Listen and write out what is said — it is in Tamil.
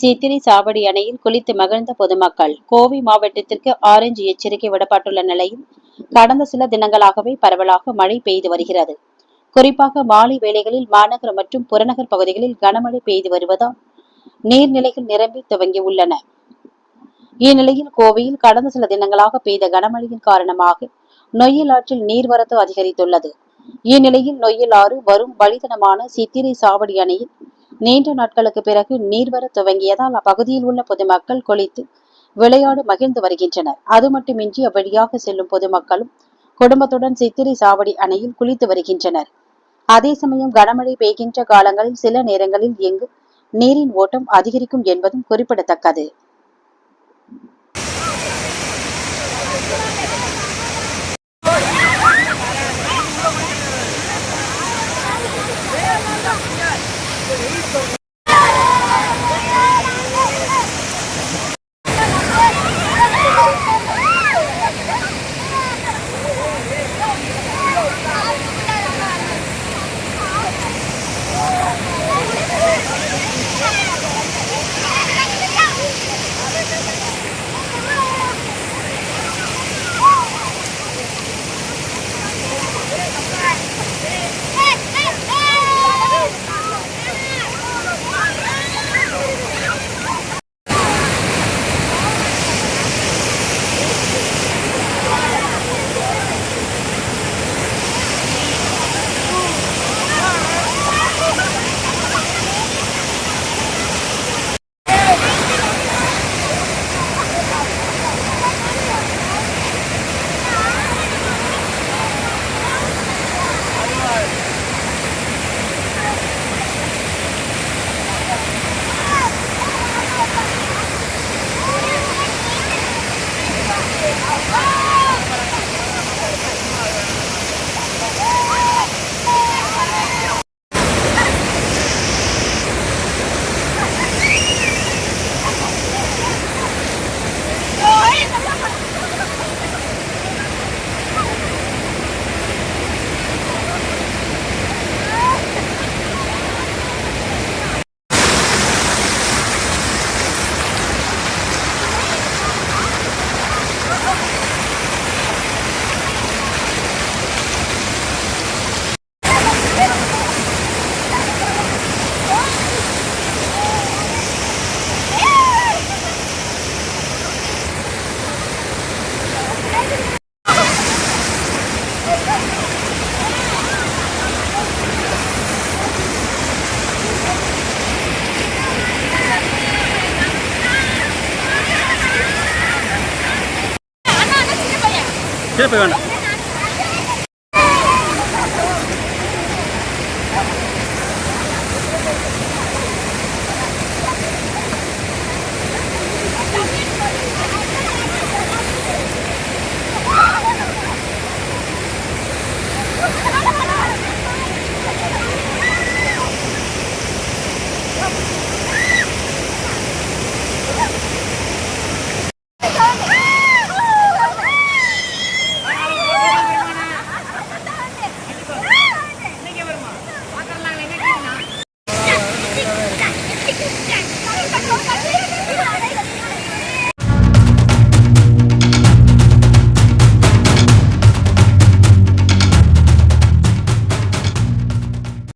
சித்திரை சாவடி அணையில் குளித்து மகிழ்ந்த பொதுமக்கள். கோவை மாவட்டத்திற்கு ஆரஞ்சு எச்சரிக்கை விடப்பட்டுள்ள நிலையில் கடந்த சில தினங்களாகவே பரவலாக மழை பெய்து வருகிறது. குறிப்பாக மாலை வேளைகளில் மாநகர மற்றும் புறநகர் பகுதிகளில் கனமழை பெய்து வருவதால் நீர்நிலைகள் நிரம்பி துவங்கியுள்ளன. இந்நிலையில் கோவையில் கடந்த சில தினங்களாக பெய்த கனமழையின் காரணமாக நொய்யல் ஆற்றில் நீர்வரத்து அதிகரித்துள்ளது. இந்நிலையில் நொய்யல் ஆறு வரும் வழித்தனமான சித்திரை சாவடி அணையில் நீண்ட நாட்களுக்கு பிறகு நீர்வர துவங்கியதால் அப்பகுதியில் உள்ள பொதுமக்கள் குளித்து விளையாடு மகிழ்ந்து வருகின்றனர். அது மட்டுமின்றி அவ்வழியாக செல்லும் பொதுமக்களும் குடும்பத்துடன் சித்திரை சாவடி அணையில் குளித்து வருகின்றனர். அதே சமயம் கனமழை பெய்கின்ற காலங்களில் சில நேரங்களில் இங்கு நீரின் ஓட்டம் அதிகரிக்கும் என்பதும் குறிப்பிடத்தக்கது. சரி போய் வேண்டாம்